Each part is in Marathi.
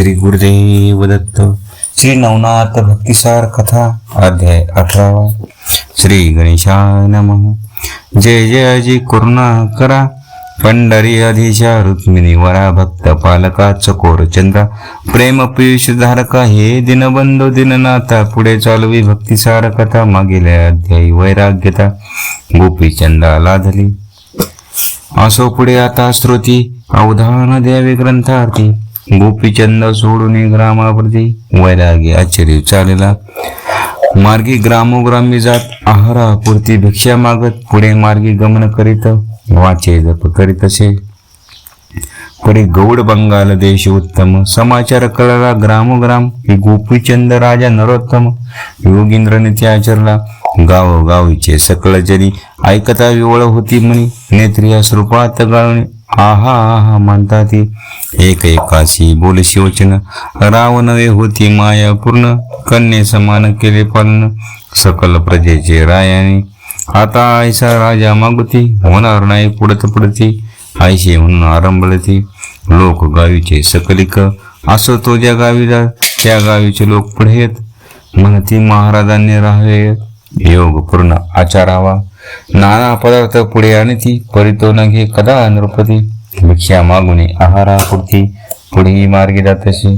श्री गुरुदेव दत्त श्री नवनाथ भक्तिसार कथा अध्याय अठरावा श्री गणेशाय नमः. जय जय अजी करुणा करा. पंढरी अधीशा रुक्मिणी वरा भक्त पालका चकोर चंद्रा. प्रेम पियुष धारका हे दिनबंधू दिननाथा पुढे चालवी भक्तिसार कथा. मागील अध्यायी वैराग्यता. गोपीचंदा लाधली असो पुढे आता श्रोती अवधान द्यावे ग्रंथार्थी गोपीचंद सोडून ग्रामावरती वैरागी आश्चर्य चालला. मार्गी ग्रामोग्रामी जात आहारापुरती भिक्षा मागत पुढे मार्गी गमन करीत वाचे जप करीत असे. परी गौड बंगाल देश उत्तम समाचार कळला ग्रामोग्राम की गोपीचंद राजा नरोत्तम. योगींद्र ते आचरला गाव गावीचे सकळ जरी ऐकता विवळ होती म्हणी नेत्रिया स्वरूपात गाळणे. आहा आहा म्हणता ती. एक एकाशी बोल शिवचन. होती माया पूर्ण. कन्ये समान केले पालन. सकल प्रजेचे रायाने. आता आयसा राजा मागुती. होणार नाही पुढत पुढती. आयशे म्हणून आरंभळती लोक गावीचे सकलिक. असो तो ज्या गावी जा त्या गावीचे लोक पुढे येत. म्हणती महाराजांनी राहावे. योग पूर्ण आचारावा. नाना पदार्थ पुढे आणती परितो न घे कदा नृपती भिक्षा मागुने आहारापुरती पुढे मार्गी जातशी.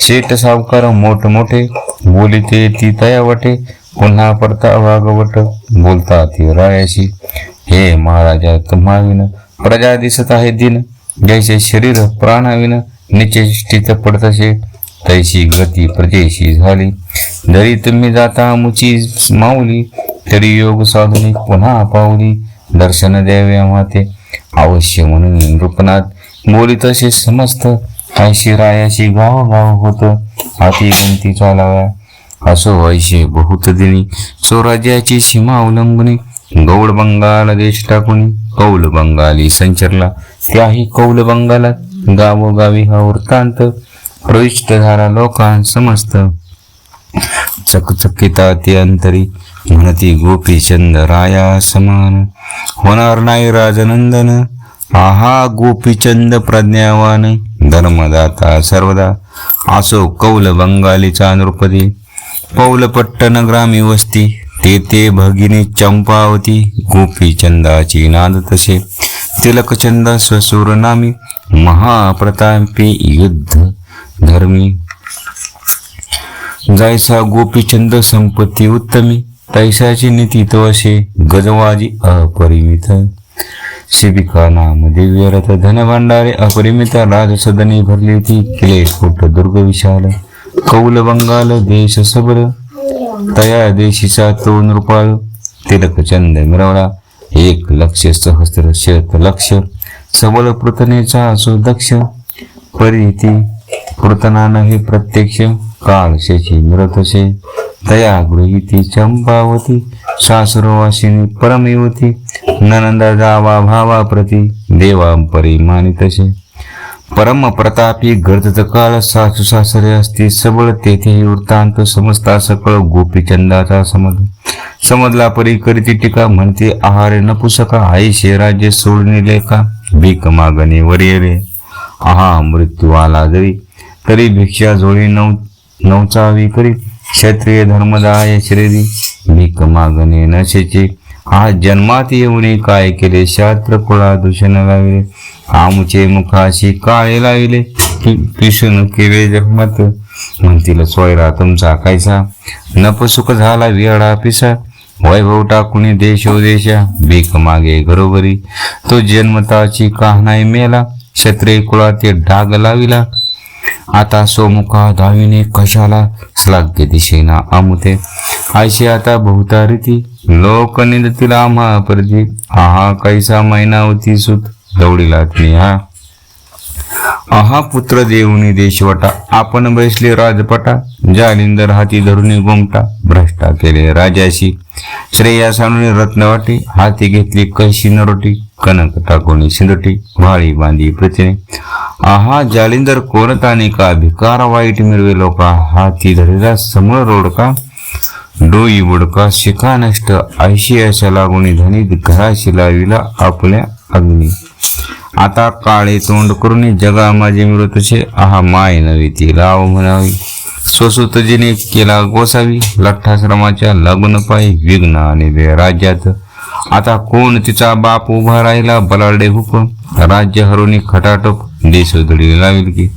शेठ सावकार मोठ मोठे बोलिते ती तया वाटे पुन्हा परता वागवट बोलता ती रायाशी. हे महाराजा तुम्हा विन प्रजा दिसत आहे दिन जैसे शरीर प्राणाविन निश्चित पडतसे. तैशी गती प्रजेशी झाली जरी तुम्ही जाता मुची माऊली तरी योग साधने पुन्हा पावली. दर्शन द्यावे माते. अवश्य म्हणून नृपनाथ बोली तसे समस्त. ऐशी रायाशी गाव गाव होत. हाती गंती चालाव्या. असो ऐशे बहुत दिनी. स्वराज्याची सीमा अवलंबनी. गौड बंगाल देश टाकून. कौल बंगाली संचरला. त्याही कौल बंगालात. गावोगावी हा वृत्तांत. प्रविष्ट झाला लोकां समस्त चकचकिता ती अंतरी म्हणती गोपीचंद राया समान होणार नाही राजनंदन आहा गोपीचंद प्रज्ञावान धर्मदाता सर्वदा। असो कौल बंगालीचा नृपदी पौलपट्टण ग्रामी वस्ती तेथे भगिनी चंपावती गोपीचंदाची नाद तसे। तिलकचंद ससुरनामी नामी महाप्रतापी युद्ध धर्मी। जायसा गोपीचंद संपत्ती उत्तमी तैसाची नीती तो असे गजवाजी अपरिमित. शिबिका नाम दिव्यरथ धनभांडारे अपरिमित राजसदनी भरली ती किले कोट दुर्ग विशाल. कौल बंगाल देश सबल. तया देशीचा तो नृपाळ तिलकचंद मिरवला एक लक्ष सहस्र शत लक्ष सबल पृतनेचा असो दक्ष. परिती पृतना हे प्रत्यक्ष. काळ शेची मिरतसे तया चंपावती सासुरवासिनी परमेवती ननंदा जावा भावा प्रती देवा परिमानितसे परम प्रतापी गर्दत काळ सासू सासरे असती सबळ तेथे वृत्तांत समजता सकळ गोपीचंदाचा समज. समजला परी करीती टीका म्हणते आहारे नपुसका आई राज्य सोडणे लेखा भीक मागणे वरियरे आहा मृत्यू आला जरी तरी भिक्षा जोळी नव्हती. नवचा करी क्षत्रिय धर्मदाय श्रेरी भीक मागणे नशेचे. हा जन्मात येऊने काय केले? शास्त्र कुळा दूषण लाविले. आमचे मुखाशी काळे लाविले. पिसून केले जगमत. म्हणतील सोयरा तुमचा कायसा नपसुख झाला विहाडा पिसा. वैभव टाकुनी देशोदेशा भीक मागे घरोघरी. तो जन्मताची काहनाई मेला. क्षत्रिय कुळात डाग लाविला. आता सोमुखा दाविने कशाला श्लाघ्य दिशेना आमुते? आयशी आता बहुतारिती लोक तिला आम्हा परजी आहा कैसा मैनावती सुत दौडीला मी हा? आहा पुत्र देऊनी देशवटा आपण बैसले राजपटा जालिंदर हाती धरुनी गोमटा भ्रष्टा केले राजाशी. श्रेया सांडून रत्नवाटी हाती घेतली कशी नरोटी कनक टाकोनी शिंदटी भाळी बांधी प्रतिने. आहा जालिंदर कोणताने का भिकार वाईट मिरवे लोका हाती धरेला समोर रोडका डोई बुडका शिखा नष्ट ऐशी अशा लागून धनी घराशी लाविला आपल्या अग्नी. आता काळे तोंड करून जगा माझे मृतचे आहा माय नवी ती लाव म्हणावी. स्वसुतजीने केला गोसावी. लठ्ठाश्रमाच्या लग्न पायी विघ्न आणि राज्यात. आता कोण तिचा बाप उभा राहिला बलाडे हुकम. राज्य हरुणी खटाटोप देश लावेल की.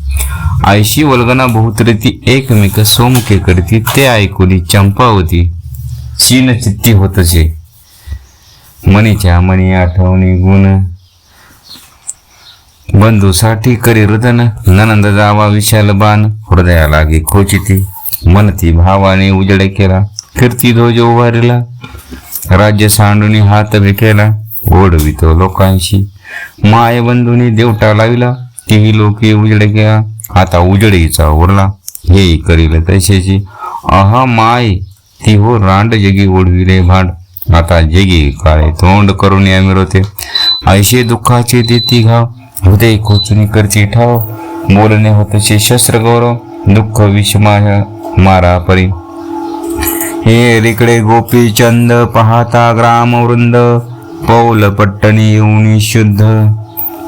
आयशी वल्गना बहुतरी ती एकमेक सोमके करती ते ऐकुली चंपावती. चीन चित्ती होतसे. मनीच्या मनी आठवणी गुण. बंधूसाठी करी रुदन ननंद जावा विशाल बाण हृदया लागे खोचिती मनती भावाने उजड केला फिरती ध्वज उभारला राज्य सांडून हात भेटेला ओढवितो लोकांशी. माय बंधूनी देवटा लाविला तेही लोके उजड केला आता उजडीचा उरला हे करील तशाची अहा माय ती हो रांड जगी ओढविले भांड आता जगी काळे तोंड करून या मिरवते ऐशे दुःखाचे देती घाव हृदय खोचून करची ठाव बोलणे होतसे शस्त्र गौरव दुःख विषमाय मारा परी. हे रिकडे गोपी चंद पाहता ग्राम वृंद पौल पट्टणी येऊन शुद्ध.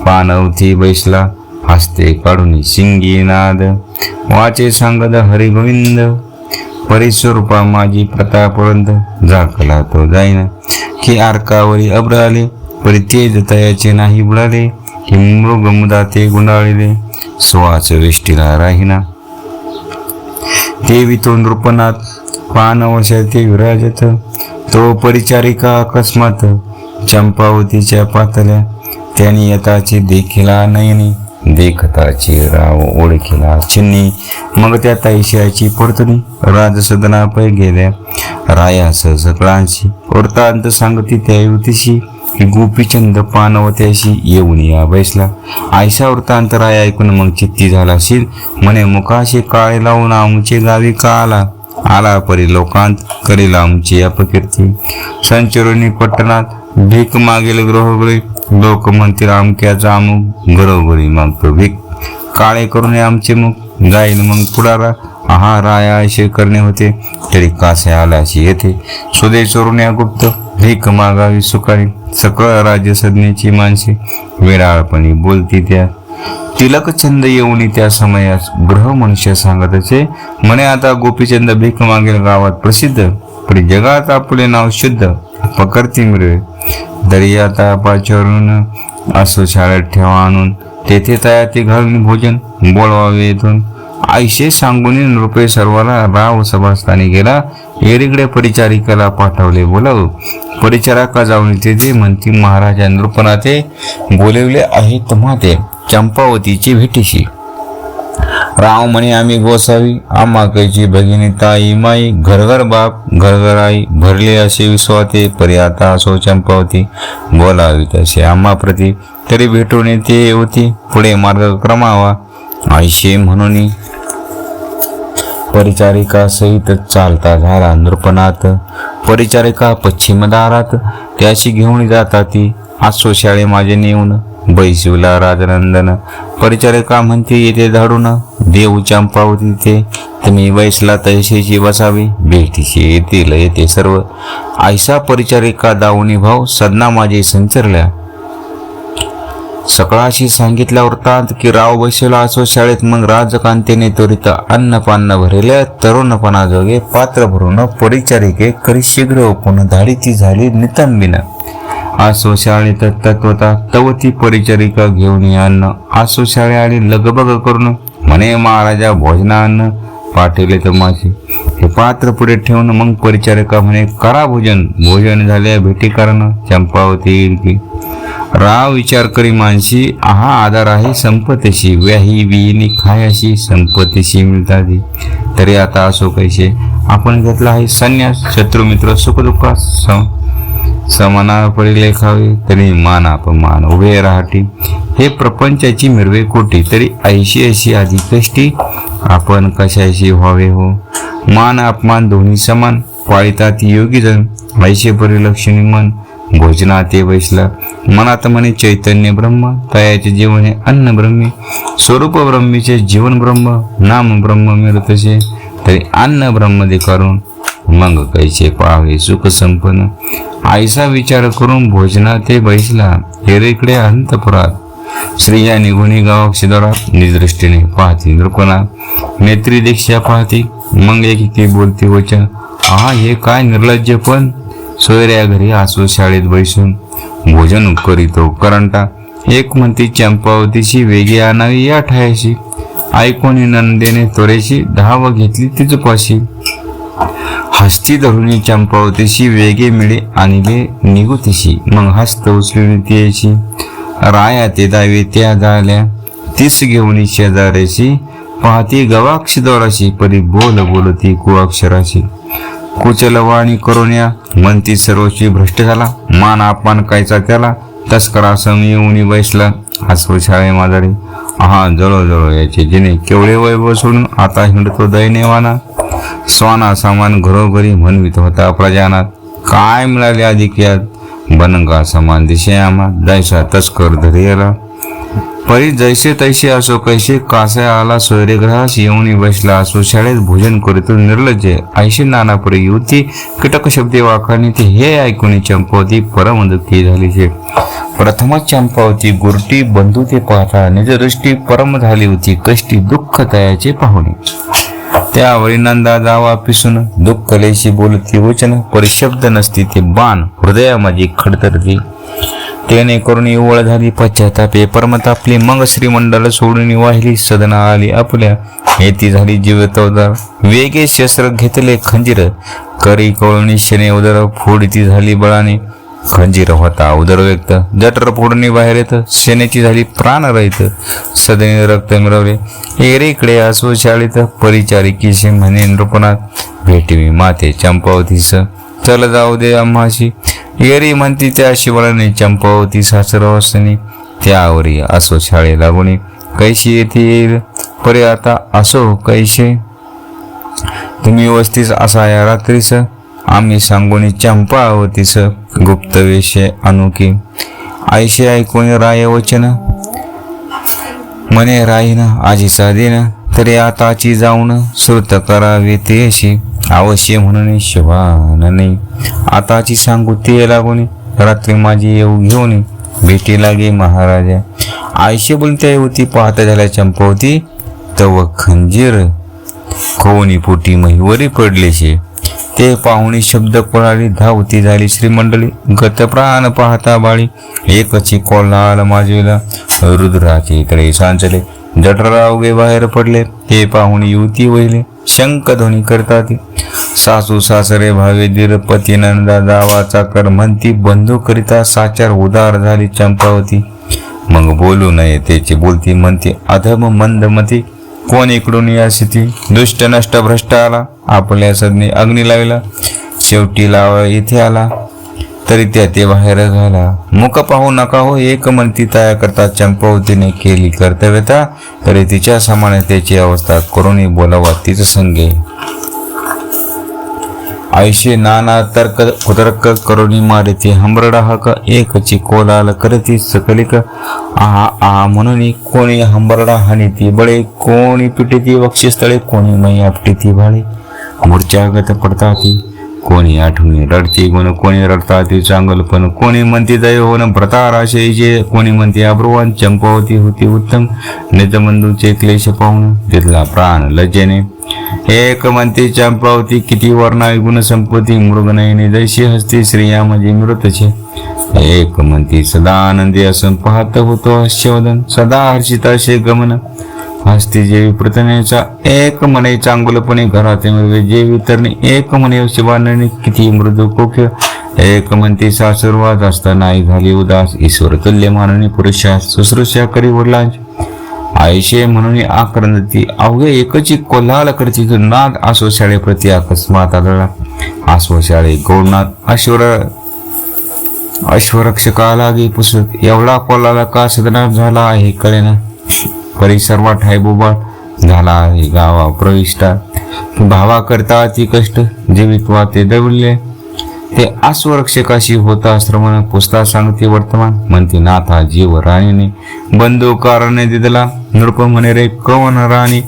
पानवती बैसला हस्ते काढून सिंगी नाद. वाचे सांगद हरिगोविंद परिस्वरूपा माझी प्रतापवंत झाकला तो जाईना. की आरकावरी अबडाले परी तेज तयाचे नाही बुडाले. की मृग मुदाते गुंडाळले वेष्टीला राहिना देवी तो नृपनाथ पानवशाते विराजत तो परिचारिका अकस्मात चंपावतीच्या पातल्या त्याने यथाची देखिला नयनी देखताची राव ओळखीला चिन्नी मग त्या तैशाची परतणी राजसदना पै गेल्या रायास सकळांशी वृत्तांत सांगती त्या युतीशी. गोपीचंद पानवत्याशी येऊन या बैसला. आयशा वृत्तांतराय ऐकून मग चित्ती झाला. शील म्हणे मुखाशी काळे लावून आमचे गावी का आला? आला परी लोकांत करील आमची अपकीर्ती. संचरणी पट्टणात भीक मागेल ग्रहोगरी लोक म्हणतील आमक्याचा अमुक घरोघरी मागतो भीक. काळे करून आमचे मुख. जाईल मग पुढारा. हा राया असे करणे होते. तरी कासे आलाशी येथे सुदे चोरुण्या गुप्त भीक मागावी सुकाळी सकळ राज्य सज्ञेची माणसे. वेडाळपणी बोलती त्या. तिलक छंद येऊन त्या समयास ग्रह मनुष्य सांगत असे म्हणे आता गोपीचंद भीक मागेल गावात प्रसिद्ध. पण जगात आपले नाव शुद्ध. पकडती मिळवे दर्या तापाचरून असो शाळेत ठेवा आणून. तेथे तयाती घालून भोजन. बोलवावे येथून आयशे सांगून नृपे सर्वाला राव सभास्थानी गेला. एरीकडे परिचारिकाला पाठवले बोलाव. परिचारिका जाऊन तेथे म्हणती महाराजा नृपनाथे बोलवले आहे तुम्हा ते चंपावतीची भेटीशी. राव म्हणे आम्ही गोसावी आमाकाची भगिनी ताई माई घरघर बाप घरघर आई भरले असे विश्वाते परी आता असो चंपावती. बोलावी तसे आम्हा प्रती तरी भेटून येते होती पुढे मार्ग क्रमावा. आयशे म्हणून परिचारिका सहित चालता झाला नृपनाथ. परिचारिका पश्चिम दारात त्याशी घेऊन जातात ती. आसो शाळे माझे नेऊन बैशिवला राजनंदन. परिचारिका म्हणते येते धाडून देव चंपावती ते तुम्ही बैसला तैशीची बसावी भेटीशी येतील येते सर्व. आयसा परिचारिका दावणी भाव सदना माझे संचरल्या. सकाळाशी सांगितल्या वृत्तांत की राव बसवला असो शाळेत मग राजकांतीने त्वरित अन्नपान्न भरल्या तरुणपणाजोगे पात्र भरून परिचारिके करी शीघ्र ओपून धाडीची झाली नितंबिन. आसो शाळेत तत्वता तवती परिचारिका घेऊन ये अन्न आसो शाळे आली लगबग करून. म्हणे महाराजा भोजनान्न पाठवले तर माझे. हे पात्र पुढे ठेवून मग परिचारिका म्हणे करा भोजन भोजन झाल्या भेटी कारण चंपावती येईल की राव विचार करी मानशी आहा आधार आहे संपत्तीशी. व्याही विहिनी खायाशी संपत्तीशी मिळतात. तरी आता असो कैसे आपण घेतला आहे संन्यास. शत्रुमित्र सुखदुःखात सम समाना पडले खावे तरी मान अपमान उभे राहटी हे प्रपंचाची मिरवे कोटी तरी ऐशी अशी आधी कष्टी आपण कशाशी व्हावे हो? मान अपमान दोन्ही समान पाळितात योगी जण ऐशे परिलक्षणी मन. भोजनात ते बैसला मनात म्हणे चैतन्य ब्रह्म तयाचे जीवन हे अन्न ब्रह्मी स्वरूप ब्रह्मीचे जीवन ब्रह्म नाम ब्रह्म मिळतसे तरी अन्न ब्रह्म करून मग कैसे पाहावे सुख संपन्न? आईचा विचार करून भोजनात ते बैसला हेरेकडे अंतपुरात स्त्रिया निघुणी गावाक्षिद्वारा निदृष्टीने पाहती नृपणा. नेत्री दीक्षा पाहती मग एकेकी बोलती वचन हा हे काय निर्लज्ज पण सोयऱ्या घरी आसू शाळेत बैसून भोजन करीतो करंटा. एक म्हणती चंपावतीची वेगी आणावी या ठायाशी. ऐकून नंदेने त्वरेशी धाव घेतली तिच पाशी हस्ती धरुणी चंपावतीशी वेगे मिळे आणले निगुतीशी मग हस्त उचलून तिची राया ते दावे त्या झाल्या तीस घेऊन शेजाऱ्याशी. पाहती गवाक्ष दोराशी परी बोल बोलती कुअक्षराशी कुचल आणि करुण्या म्हणती सर्वची भ्रष्ट झाला. मान अपमान कायचा त्याला. तस्करा सम येऊन बैसला. हसू शाळे माझाडे हा जळो जळो याचे जिने केवढे वैभव सोडून आता हिंडतो दैनेवाना स्वाना सामान घरोघरी म्हणवित होता प्रजानात काय मिळाले अधिक यात? बनंगा समान दिशे आम्हा दैसा तस्कर धरियाला. परी जैसे तैसे असो कैसे कासे आला सूर्यग्रहास येऊन बसला असो शाळेत भोजन करीतो निर्लज्ज. ऐशी नानापुरी युवती कीटक शब्दे वाखाणी ते हे ऐकून चंपावती परम दुःखी झाली शे. प्रथमच चंपावती गुरटी बंधू ते पाहता निजदृष्टी परम झाली होती कष्टी दुःख तयाचे पाहुणे. त्यावेळी नंदा जावा पिसून दुःख कलेशी बोलती वचन परिशब्द नसती ते बाण हृदया माझी खडतरती त्याने करून ओळ झाली पश्चातापे. परमत आपली मग श्रीमंडल सोडून वाहिली सदना आली आपल्या. येती झाली जीवतवदार वेगे शस्त्र घेतले खंजीर. करी कळणी शने उदर फोडती झाली बळाने. खंजीर होता उदर व्यक्त. जटर फोडणी बाहेर येत सेनेची झाली प्राण रहित सदने रक्त मिळवले. एरेकडे असो शाळेत. परिचारिकेशी म्हणे नृपणात भेटवी माते चंपावतीस. चल जाऊ दे आम्हाशी येरी म्हणती त्या शिवळाने चंपावती सासरवासनी त्यावरी असो शाळे गुणी कैशी येतील? येईल परे आता असो कैसे तुम्ही वस्तीस असा या रात्रीस? आम्ही सांगून चंपावतीस गुप्त वेशे अनुकी आयशे ऐकून राय वचन? मने राहीन आजीचा दिन तरी आताची जाऊन श्रुत करावी ती अशी अवश्य म्हणून शिवानने आताची सांगू ते लागून रात्री माझी येऊ घेऊन भेटी लागे महाराजा. आयशे बोलत्या होती पाहता झाल्या चंपवती तव खंजीर. कोणी पोटी महिवरी पडलेशे. ते पाहुणे शब्द पळाली धावती झाली श्रीमंडळी गतप्राण पाहता बाळी एकची कोल्हाल माजविला. रुद्राचे तळे सांचले जठरावगे बाहेर पडले. ते पाहुणे युवती वहिले. शंखध्वनी करतात. सासू सासरे भावे दीर पती नंदा दावाचा कर म्हणती बंधू करिता साचार उदार झाली चंपावती. मग बोलू नये त्याची बोलती म्हणते अधम मंदमती कोण इकडून या स्थिती दुष्ट नष्ट भ्रष्ट आला. आपल्या सदने अग्नी लावला. शेवटी लावा इथे आला. तरी त्या ते बाहेर झाला मुख पाहू नका हो एक म्हणती तया करता चंपावतीने केली कर्तव्यता तरी तिच्या समानतेची अवस्था करुणी बोलावा तिचं संगे. आयुष्य नाना तर्क कुतर्क करुणी मारिती हंबरडा हक एकची कोलाल करती सकलिक. आहा आहा म्हणून कोणी हंबरडा हानिती बळे कोणी पिटिती वक्षस्थळे कोणी मैया आपटिती भाळे. मूर्छागत पडताती कोणी आठवणी रडते गुण कोणी रडताती चांगल पण कोणी म्हणते दय होण जे कोणी म्हणते अब्रुवान चंपावती होती उत्तम. नेतमंदूचे क्लेश पाहून तिथला प्राण लज्जेने. एक म्हणते चंपावती किती वर्णावी गुण संपत्ती मृगनयने जैशी हस्ती श्रिया म्हणजे मृतचे. एक म्हणती सदा आनंदी असं पाहत होतो हास्यवदन सदा हर्षिता असे गमन. हस्ती जेवी प्रतनेचा एक मने चांगुलपणे घराते मिळवे जेवी तरणे एक म्हणे शिवानने किती मृदू कोख्य? एक म्हणते सासुरवाद असता नाही झाली उदास ईश्वर तुल्य माननी पुरुषा शुश्रूषा करी वडिलांची. आयुष्य म्हणून आक्रंदती अवघे एकची कोल्हाल करती तो नाद आसो शाळेप्रती अकस्मात आदळला आसो शाळे गौरनाथ अश्वर अश्वरक्षकाला गे पुसत एवढा कोल्हाला का सदनात झाला आहे कळेना? परिसर्वा ठायबोबा झाला आहे. गावा प्रविष्टा. भावा करता अति कष्ट जीवित्वा ते दविले ते आस्वरक्षकाशी होता. श्रमण पुस्ता सांगते वर्तमान. म्हणते नाथा जीव राणीने बंधू कारणे दिदला. नृप म्हणे रे कवन राणी?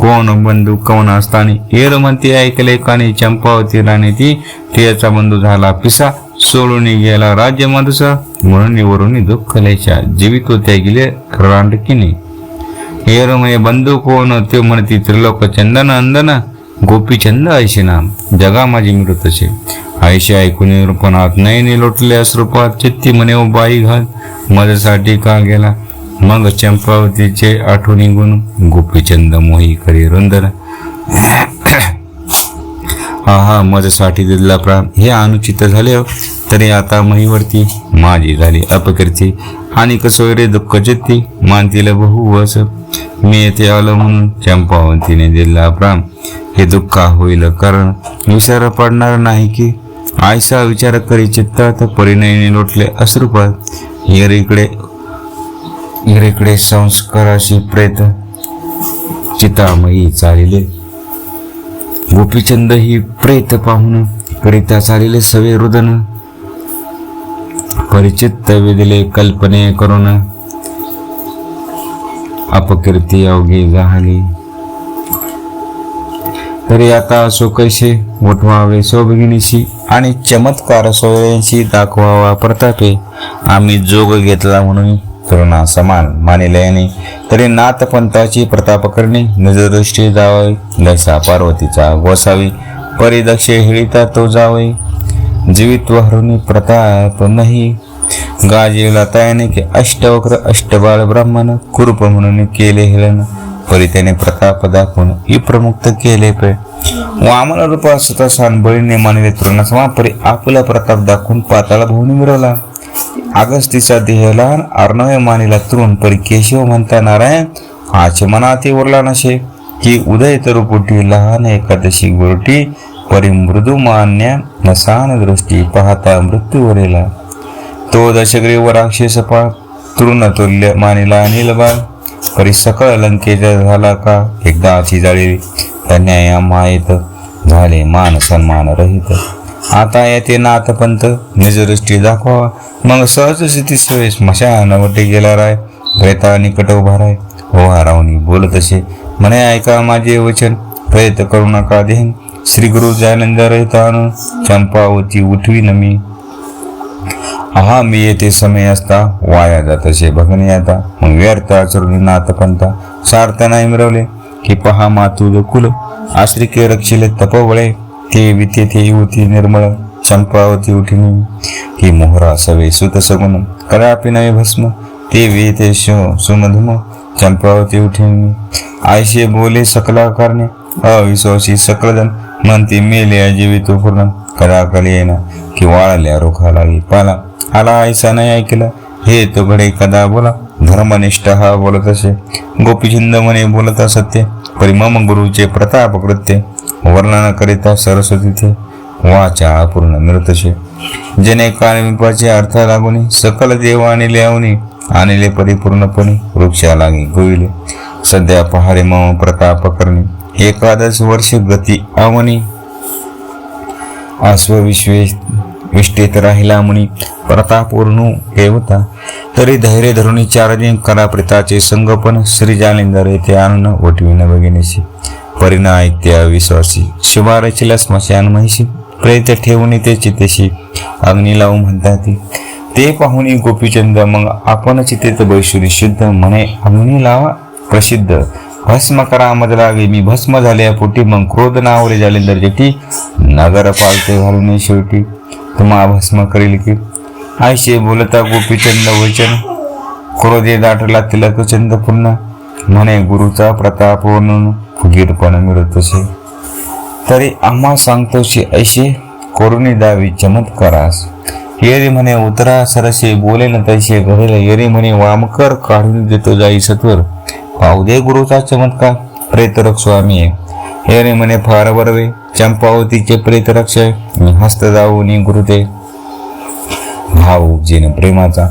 कोण बंधू कवन असतानी येर म्हणते ऐकले काने चंपावती राणी ती. तिचा बंधू झाला पिसा. सोडून गेला राज्य मधुसा म्हणून वरून दुःख लेशा जीवित होत्या गेले रांडकीने. हेरमय बंधू कोण ते म्हणती त्रिलोक चंदन अंदन गोपीचंद ऐशी नाम जगा माझी मिळत असे ऐशी ऐकून निरूपणात नयनी लोटल्या स्वरूपात चित्ती म्हणे ओ बाई घाल माझ्यासाठी का गेला मग चंपावतीचे आठवणी गुण गोपीचंद मोही करी रुंदन आहा हा माझ्यासाठी दिलेला प्राण हे अनुचित झाले हो. तरी आता महीवरती माझी झाली अपकीर्ती आणि कसोरे दुःख चित्ती मानतील बहु वस। मी येथे आलो म्हणून चंपावंतीने दिला प्राण। हे दुःख होईल कारण विचार पडणार नाही की। आयसा विचार करी चित्तात परिणयने लोटले अश्रुपात। येरीकडे येरीकडे संस्काराशी प्रेत। चितामयी चालिले। गोपीचंद ही प्रेत पाहून करिता चालिले सवे रुदन। परिचित विदिले कल्पने करून अपकीर्ती अवघी झाली. तरी आता असो कैसे उठवावे सौभगिनीशी आणि चमत्कार सोयांशी दाखवावा प्रतापे. आम्ही जोग घेतला म्हणून तरुणा समान मानिल्याने तरी नाथपंथाची प्रताप करणे निजदृष्टी जावे लसा पार्वतीचा गोसावी परिदक्ष हिळिता तो जावे जीवित हरुणी प्रताप नाही। गाजीला तयाने की अष्टवक्र अष्टबाळ ब्राह्मण कुरूप म्हणून केले हेलन परी त्याने प्रताप दाखवून इप्रमुक्त केले पे। वामन रूपा सुतासान सांबळीने मानले तरुणासमा वापरी आपला प्रताप दाखवून पाताला भोवून मिरवला अगस्तीचा देह लहान अर्णवे मानेला तरुण परी केशव म्हणता नारायण आचमनाती उरला नसे की उदय तरुपुटी लहान एकादशी गुरुटी परी मृदू नसान दृष्टी पाहता मृत्यूवरेला तो दशग्रीव राक्षस पा तरुण अनिल बाळ परी सकळ लंकेचा झाला का? एकदा अशी जाळी अन्याय माहीत झाले मान सन्मान रहित. आता येते नाथपंत निजदृष्टी दाखवा. मग सहज स्थिती सवे स्मशानावटी गेला राय. प्रेता निकट उभा राय. हो हारावणी बोलत असे म्हणे ऐका माझे वचन. प्रयत्न करू नका देहन. श्री गुरु जयानंद रहित चंपावती उठवी नमी मी। हा मी येथे समय असता वाया जात असे बघणे आता। मग व्यर्थ आचरणी नाथपंथा सार्थ नाही मिळवले की पहा मातुद कुल आश्रिके रक्षिले तपवळे। ते विते ते युवती निर्मळ चंपावती उठिनी ही मोहरा सवे सुत सगुण कदापि नवे भस्म। ते वेते शो सुमधुम चंपावती उठिनी आयशे बोले सकला करणे अविश्वासी सकळजण म्हणते मेले जीवित पूर्ण कदा कली येणं की वाळल्या रोखा लागी पाला आला ऐसा नाही ऐकला हे तो घडे कदा बोला धर्मनिष्ठ हा बोलत असे. गोपीचंद म्हणे बोलत सत्य परिमम गुरुचे प्रताप कृत्य. वर्णन करिता सरस्वती ते वाचा अपूर्ण मिळतसे जने काळमिपाचे अर्थ लागून सकल देव आणले आवनी आणले परिपूर्णपणे वृक्षा लागे गोविले सध्या पहारे मम प्रताप करणे. एकादश वर्ष गती आवनी अश्वविश्वे विष्टेत राहिला मुनी प्रतापूर्ण होता. तरी धैर्य धरुणी चार दिन कराप्रिताचे संगोपन श्री जालिंदर येथे आणून वटविण बघिनेशी परिणा ऐत्या विश्वासी शुभारचीला स्मशान महिषी प्रेत ठेवून ते चितेशी. अग्नी लावू म्हणतात ते. पाहुणी गोपीचंद मग आपण चितेत बैशुरी शुद्ध म्हणे. अग्नी लावा. प्रसिद्ध. भस्म करा मध लागे मी भस्म झाल्या पोटी मग क्रोध नावले जालिंदर जेटी नगर पालते घालून शेवटी. तुम्हा भस्म करील की? आयशे बोलता गोपीचंद वचन. क्रोधे दाटला तिलक चंद पुन्हा म्हणे गुरुचा प्रताप म्हणून फुगीरपण मिळत असे. तरी आम्हा सांगतोशी ऐशे करुणी दावी चमत्कारास. येरी म्हणे उतरा सरसे बोले न तैसे घडेल. येरी म्हणे वामकर काढून देतो जाई सत्वर. पाहू दे गुरुचा चमत्कार प्रेतरक स्वामी आहे. येरी म्हणे फार बरवे चंपावतीचे प्रेतरक्ष मी हस्त गुरु गुरुदेव भाऊ जिन प्रेमाचा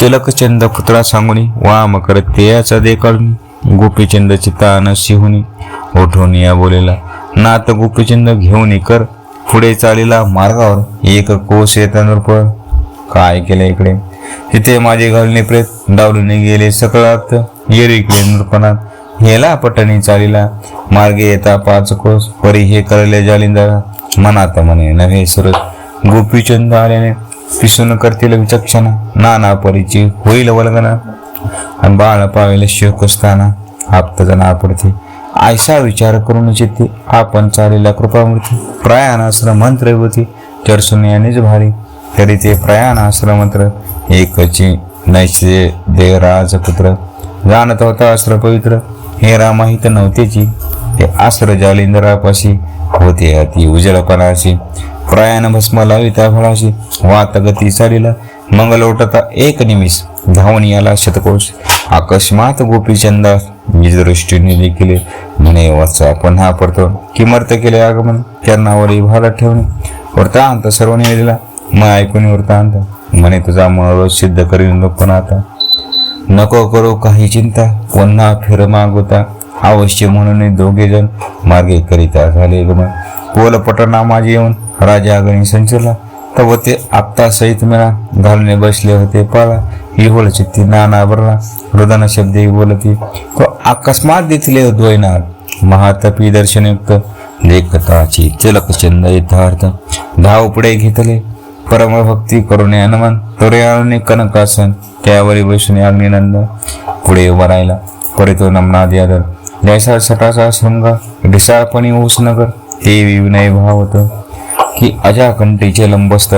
तिलकचंद पुतळा सांगुनी वाम करत तेयाचा दे काढून गोपीचंद चित्तान शिहुनी ओठून या बोलेला नात गोपीचंद घेऊन कर पुढे चालेला मार्गावर एक कोस येताना पण काय केलं इकडे? तिथे माझे घालणे प्रेत डावलून गेले सकळात. येरी इकडे नृपणात. हेला पटणी चालीला. मार्गे येता पाच कोस. परी हे करले जालिंदा. मनात म्हणे नव्हे सुरत. गोपीचंद आल्याने पिसून करतील विचक्षण. नाना परीची होईल वल्गना आणि बाळ पावेल शोकस्ताना असताना आपत ना आयसा विचार करून चित्ती आपण चालेला कृपामूर्ती प्रयाणाश्रम मंत्र होती चर्चून यानेच भारी तरी ते प्रयाणाश्र मंत्र एकची नैसे देवराज पुत्र जाणत होता अस्त्र पवित्र हे रामाहित नव्हतेची ते अस्त्र जालिंदरापाशी होते अति उजळपणाशी प्रयाण भस्म लाविता फळाशी वात गती चालीला मंगल उठता एक निमिष धावून याला शतकोश. अकस्मात गोपीचंदास दृष्टीने देखील म्हणे वत्सा हा पडतो. किमर्थ केले आगमन त्यांना वरी भाला ठेवणे. वृत्तांत सर्व निवेदिला. मग ऐकून वृत्तांत म्हणे तुझा मनोरोध सिद्ध करीन पण आता. नको करू काही चिंता. पुन्हा फिर मागवता अवश्य म्हणून दोघे जण मार्गे करिता झाले गमन पोलपटना माझे येऊन राजा गणी संचला तव ते आत्ता सहित मेळा घालणे बसले होते पळा ही चित्ती नाना बरला हृदन शब्द बोलती तो अकस्मात दिसले हो द्वैनाथ महातपी दर्शनयुक्त लेखताची तिलकचंद यथार्थ धाव पुढे घेतले परमभक्ती करुणे हनुमान तोरे कनकासन त्यावरी बसून अग्निनंद पुढे उभा राहिला परितो नमनाद यादर जैसा सटाचा शृंग ढिसाळपणी ऊसनगर हे ते विनय भावत की अजाकंठीचे लंबस्त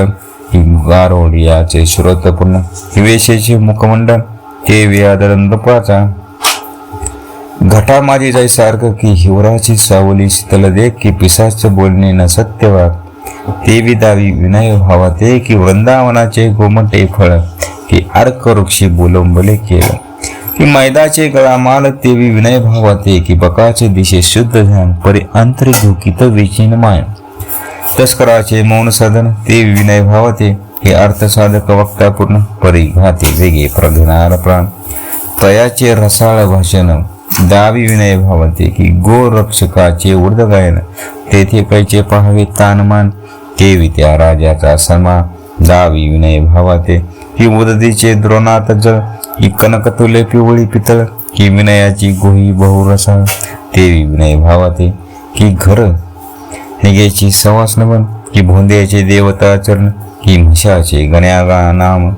ही गारोडियाचे श्रोतपूर्ण हिवेशेचे मुखमंडळ ते व्यादर नृपाचा घटा माझी जाई सारखं की हिवराची सावली शीतल दे की पिसाच बोलणे न सत्यवाद. देवी दावी विनय व्हावा ते की वृंदावनाचे गोमटे फळ की अर्क वृक्षी बोलंबले केलं. की मैदाचे गळामाल तेवी विनय भावा ते की बकाचे दिशे शुद्ध ध्यान परी अंतरी धुकीत विचिन माय तस्कराचे मौन साधन ते विनय भावते हे अर्थसाधक वक्ता वक्तापूर्ण परिघाते वेगे प्रघणार प्राण. तयाचे रसाळ भाषण दावी विनय भावते की गो रक्षकाचे गायन तेथे कैचे पहावे तानमान केवी त्या राजाचा सन्मान. दावी विनय भावाते ही उदतीचे द्रोणात जळ ही कनकतुले पिवळी पितळ ही विनयाची गोही बहुरसा तेवी विनय भावाते की घर निगेची सवासनवन की भोंद्याचे देवताचरण की म्हशाचे गण्यागा नाम.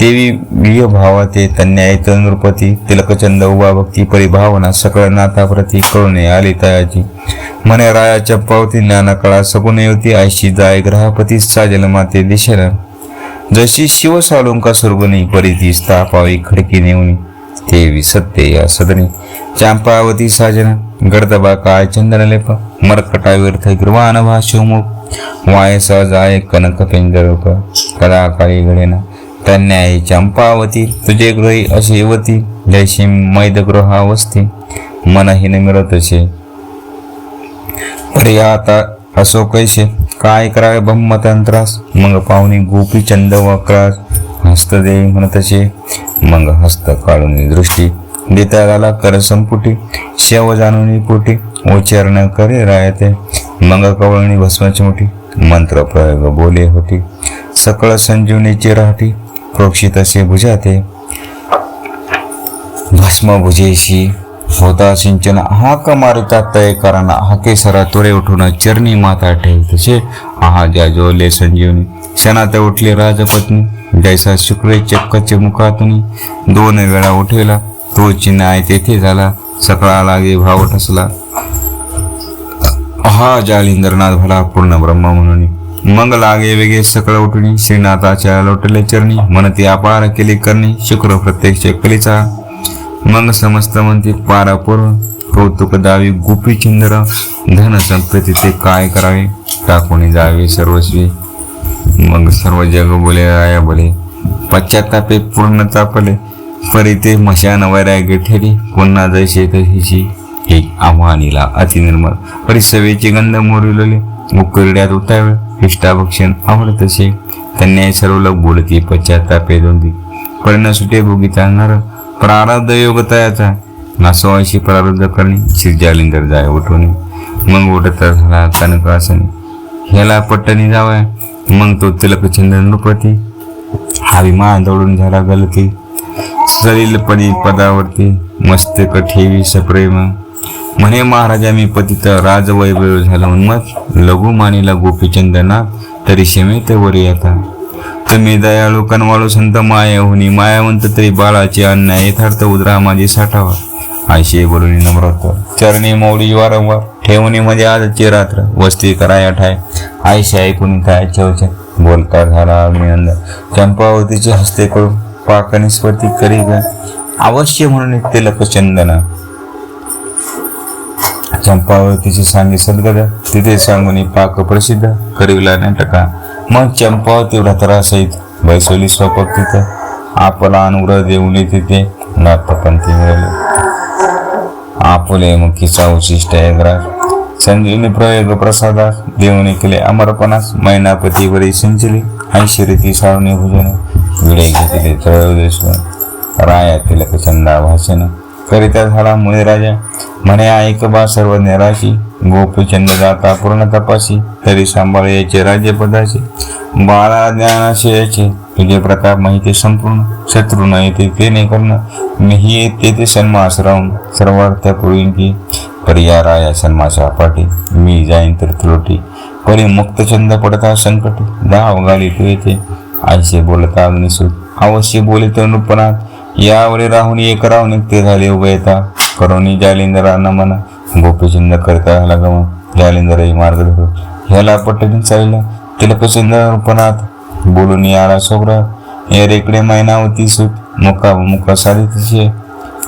तेवी विय भावाते तन्याय नृपती तिलकचंद उभा भक्ती परिभावना सकळ नाथाप्रती कळणे आली तयाची. मने रायाच्या पावती ज्ञानकळा सगुण होती आयशी जाय ग्रहपती साजल माते दिशेला. जशी शिव सालुंका सुरगुनी परिती स्थापावी खडकी नेऊनी. तेवी सत्य या सदनी. चांपावती साजना. गडदबा काय चंद्रलेप लेप? मरकटावीर थै ग्रवान भाषोमुख जाय कनक पेंजरोप कला काळी घडेना. तन्याय चंपावती तुझे गृही अशी युवती जैशी मैद गृहावस्थी. मनहीन मिळतसे परी आता असो कैसे काय करावे ब्रह्मतंत्रास मग पाहुणी गोपी चंद वक्रास हस्त दे म्हणतसे मग हस्त काढून दृष्टी. देता झाला कर संपुटी शेव जाणून पोटी उच्चारण करे रायते मंग कवळणी भस्माची मोठी मंत्र प्रयोग बोले होती. सकळ संजीवनीची राहटी प्रोक्षित असे भुजाते भस्म भुजेशी होता सिंचन हाक मारिता तय कराना हाके सरा तुरे उठून चरणी माता ठेव तसे आहा ज्या जोले संजीवनी क्षणात उठले राजपत्नी जैसा शुक्रे चक्कचे मुखातून दोन वेळा उठेला तो चिन्हाय तेथे झाला. सकळा लागे भाव ठसला हा जालिंद्रनाथ भला पूर्ण ब्रह्म म्हणून. मग लागे वेगे सकळ उठणी. श्रीनाथाच्या लोटले चरणी. म्हणती अपार केली करणी. शुक्र प्रत्यक्ष कलीचा. मग समस्त म्हणते पारापूर. कौतुक दावी गुपी चिंद्र. धन संपत्ती ते काय करावे? टाकून जावे सर्वस्वी. मग सर्व जग बोले राया बोले. पश्चातापे पूर्ण तापले परी ते मशान वैराग्य ठेली पुन्हा जैसे तशीची हे आव्हानीला अतिनिर्मळ परिसवेची गंध मोरिलेले मुकुरड्यात उतावे हिष्टाभक्षण आवड तसे त्यांनी सर्व लोक बोलती पश्चातापे दोंदी पर्ण सुटे भोगी प्रारब्ध योग तयाचा. नासवाशी प्रारब्ध करणे शिरजालिंदर जाय उठवणे. मग उठत झाला कनकासने. ह्याला पट्टणी जावाय. मग तो तिलकचंद नृपती हा विमान दौडून झाला गलती. सलीलपदी पदावरती मस्तक ठेवी सप्रेम. म्हणे महाराजा मी पतित राजवैभव झाला उन्मत लघु मानिला गोपीचंदना तरी शमेत वरी आता. तुम्ही दयाळू कनवाळू संत माया होनी मायावंत तरी बाळाचे अन्याय यथार्थ उदरा माझी साठावा. आयशी बोलून नम्रत चरणी मौली वारंवार ठेवणी म्हणजे आजची रात्र. वस्ती कराया ठाय. आयशी ऐकून काय चवचे बोलता झाला अग्निनंद चंपावतीचे हस्ते करून पाक स्पर्धी करी ग. अवश्य म्हणून तिलक चंदन चंपावतीची सांगे सद्गद तिथे सांगून पाक प्रसिद्ध. करिवला नाटका. मग चंपावती व्रतरासहित बैसवली स्वपक तिथं आपला अनुग्रह देऊन तिथे नाथपंथी मिळाले. आपले मुखीचा उशिष्ट एग्रास संजीवनी प्रयोग प्रसादास देऊन केले अमरपणास. मैनापतीवरी सिंचली. ऐश्वरीती सावणी भुजने. विडे घेतले त्रयोदश राया तिलक चंदा भाषण करिता झाला मुळे राजा म्हणे ऐक बा सर्व निराशी गोपीचंद जाता पूर्ण तपाशी तरी सांभाळ याचे राज्यपदाशी बाळा ज्ञानाशी याचे तुझे प्रताप माहिती संपूर्ण शत्रू न येते ते नाही करणं मीही येते ते सन्मास राहून सर्वार्थ पुढील की पर्या राया सन्मासा पाठी मी जाईन तर त्रुटी परी मुक्तचंद पडता संकट धाव गाली तू येते आयशे बोलता अग्निसूत अवश्य बोलित अनुपणात यावरे राहून एक राहून ते झाले उभयता करोनी जालिंदरांना म्हणा गोपीचंद करता झाला गमन जालिंदर मार्ग धरू ह्याला पटकन चाललं. तिलकचंद अनुपणात बोलून आला सोबरा या रेकडे मैनावती सुत मुका मुका साधी तिचे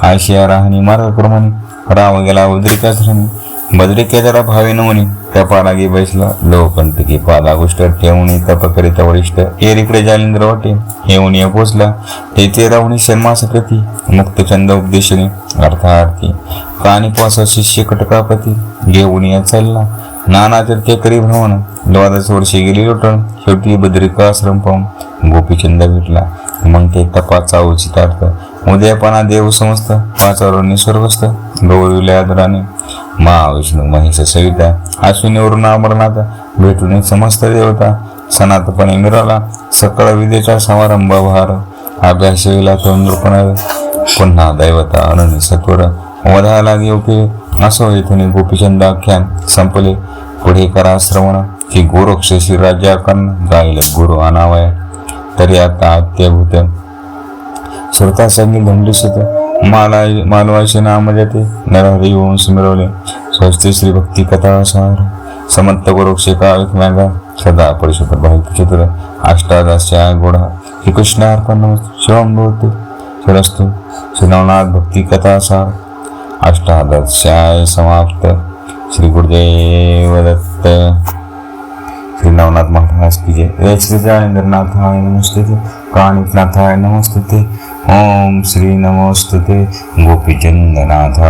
आशिया राहणी मार्गक्रमाने राव गेला उद्रिकाच राहणी बद्रिकेजरा भावे नवनी त्या पालागी बैसला. लोकंतकी पाला गोष्ट ठेवणी तपकरिता वरिष्ठ. एरीकडे जालिंद्र वाटे. येऊन या पोचला. तेथे राहुणी शर्मास प्रती मुक्त छंद उपदेशने अर्थार्थी कानिपास शिष्य कटकापती घेऊन या चालला. नाना तर करी भ्रमण द्वादश वर्षी गेली लोटण शेवटी बद्रिका आश्रम पाहून गोपीचंद भेटला. मग ते तपाचा उचितार्थ. उदयपणा देव समस्त पाचारोनी सर्वस्त गौरविल्या आदराने. महाविष्णू महेश सविता अश्विनीवरून अमरनाथ भेटून समस्त देवता सनातपणे मिळाला सकळ विद्येचा समारंभ भार अभ्यास वेळेला तो पुन्हा दैवता अनन्य सत्वर वधा लागे ओके असो येथून गोपीचंद आख्यान संपले. पुढे करा श्रवण की गोरक्ष राज्या कर्ण गाईल गुरु अनावय. तरी आता अत्यभूत. श्रोता संगीत धंडीसुत माला मालवाचे नाम देते नरहरी वंश मिळवले स्वस्ती श्री भक्ती कथा सार। समंत गोरक्षे काविक मॅगा सदा परिषद भाविक चित्र, अष्टादशा गोडा श्री कृष्ण अर्पण शिवम भवतु। शिरस्तु श्री नवनाथ भक्ती कथा सार। अष्टादशाय समाप्त। श्री गुरुदेव दत्त। श्री नवनाथ महाराज की जय। श्री जानेंद्रनाथाय नमस्ते। कानिकनाथाय नमस्ते। ओम श्री नमोस्तुते गोपीचंदनाथा